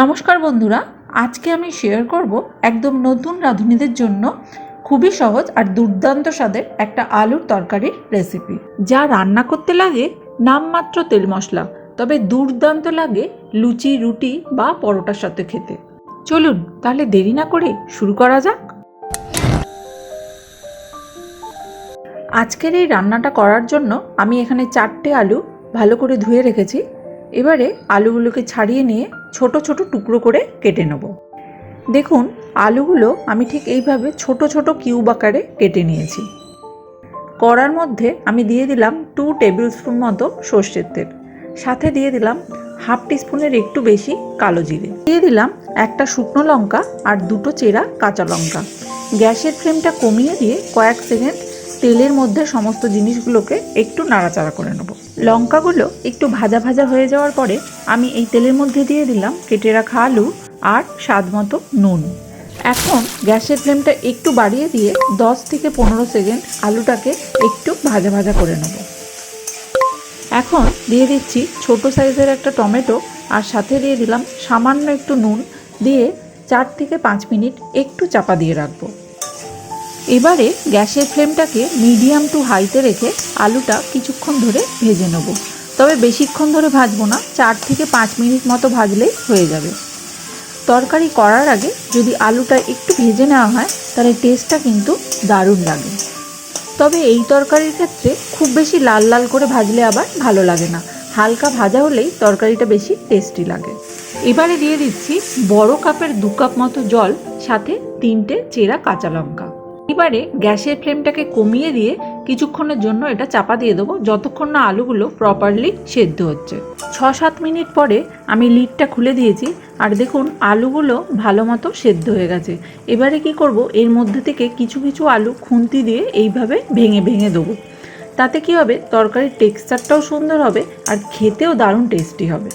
নমস্কার বন্ধুরা, আজকে আমি শেয়ার করব একদম নতুন রাঁধুনিদের জন্য খুবই সহজ আর দুর্দান্ত স্বাদের একটা আলুর তরকারির রেসিপি যা রান্না করতে লাগে নামমাত্র তেল মশলা, তবে দুর্দান্ত লাগে লুচি, রুটি বা পরোটার সাথে খেতে। চলুন তাহলে দেরি না করে শুরু করা যাক। আজকের এই রান্নাটা করার জন্য আমি এখানে চারটে আলু ভালো করে ধুয়ে রেখেছি। এবারে আলুগুলোকে ছাড়িয়ে নিয়ে ছোট ছোট টুকরো করে কেটে নেব। দেখুন, আলুগুলো আমি ঠিক এইভাবে ছোট ছোট কিউব আকারে কেটে নিয়েছি। কড়ার মধ্যে আমি দিয়ে দিলাম টু টেবিল স্পুন মতো সর্ষের তেল। সাথে দিয়ে দিলাম হাফ টিস্পুনের একটু বেশি কালো জিরে। দিয়ে দিলাম একটা শুকনো লঙ্কা আর দুটো চেরা কাঁচা লঙ্কা। গ্যাসের ফ্লেমটা কমিয়ে দিয়ে কয়েক সেকেন্ড তেলের মধ্যে সমস্ত জিনিসগুলোকে একটু নাড়াচাড়া করে নেব। লঙ্কাগুলো একটু ভাজা ভাজা হয়ে যাওয়ার পরে আমি এই তেলের মধ্যে দিয়ে দিলাম কেটে রাখা আলু আর স্বাদ মতো নুন। এখন গ্যাসের ফ্লেমটা একটু বাড়িয়ে দিয়ে 10 থেকে পনেরো সেকেন্ড আলুটাকে একটু ভাজা ভাজা করে নেব। এখন দিয়ে দিচ্ছি ছোট সাইজের একটা টমেটো আর সাথে দিয়ে দিলাম সামান্য একটু নুন দিয়ে চার থেকে পাঁচ মিনিট একটু চাপা দিয়ে রাখব। এবারে গ্যাসের ফ্লেমটাকে মিডিয়াম টু হাইতে রেখে আলুটা কিছুক্ষণ ধরে ভেজে নেব। তবে বেশিক্ষণ ধরে ভাজবো না, চার থেকে পাঁচ মিনিট মতো ভাজলেই হয়ে যাবে। তরকারি করার আগে যদি আলুটা একটু ভেজে নেওয়া হয়, তাহলে টেস্টটা কিন্তু দারুণ লাগে। তবে এই তরকারির ক্ষেত্রে খুব বেশি লাল লাল করে ভাজলে আবার ভালো লাগে না। হালকা ভাজা হলেই তরকারিটা বেশি টেস্টি লাগে। এবারে দিয়ে দিচ্ছি বড় কাপের দু কাপ মতো জল, সাথে তিনটে চেরা কাঁচা লঙ্কা। এবারে গ্যাসের ফ্লেমটাকে কমিয়ে দিয়ে কিছুক্ষণের জন্য এটা চাপা দিয়ে দেবো। যতক্ষণ না আলুগুলো প্রপারলি সেদ্ধ হচ্ছে। ছ সাত মিনিট পরে আমি লিডটা খুলে দিয়েছি। আর দেখুন, আলুগুলো ভালো মতো সেদ্ধ হয়ে গেছে। এবারে কি করব? এর মধ্যে থেকে কিছু কিছু আলু খুন্তি দিয়ে এইভাবে ভেঙে ভেঙে দেবো। তাতে কি হবে? তরকারির টেক্সচারটাও সুন্দর হবে আর খেতেও দারুণ টেস্টি হবে।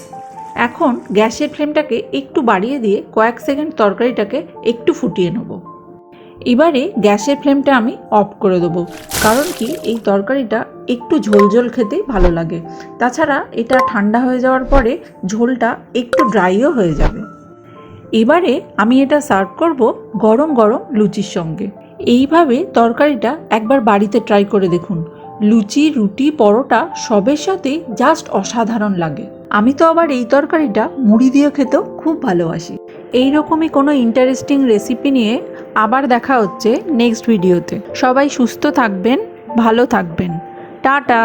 এখন গ্যাসের ফ্লেমটাকে একটু বাড়িয়ে দিয়ে কয়েক সেকেন্ড তরকারিটাকে একটু ফুটিয়ে নেব। এবারে গ্যাসের ফ্লেমটা আমি অফ করে দেবো। কারণ কি, এই তরকারিটা একটু ঝোল ঝোল খেতে ভালো লাগে। তাছাড়া এটা ঠান্ডা হয়ে যাওয়ার পরে ঝোলটা একটু ড্রাইও হয়ে যাবে। এবারে আমি এটা সার্ভ করব গরম গরম লুচির সঙ্গে। এইভাবে তরকারিটা একবার বাড়িতে ট্রাই করে দেখুন। লুচি, রুটি, পরোটা সবের সাথে জাস্ট অসাধারণ লাগে। আমি তো আবার এই তরকারিটা মুড়ি দিয়ে খেতেও খুব ভালোবাসি। এই রকমই কোনো ইন্টারেস্টিং রেসিপি নিয়ে আবার দেখা হচ্ছে নেক্সট ভিডিওতে সবাই সুস্থ থাকবেন, ভালো থাকবেন। টাটা!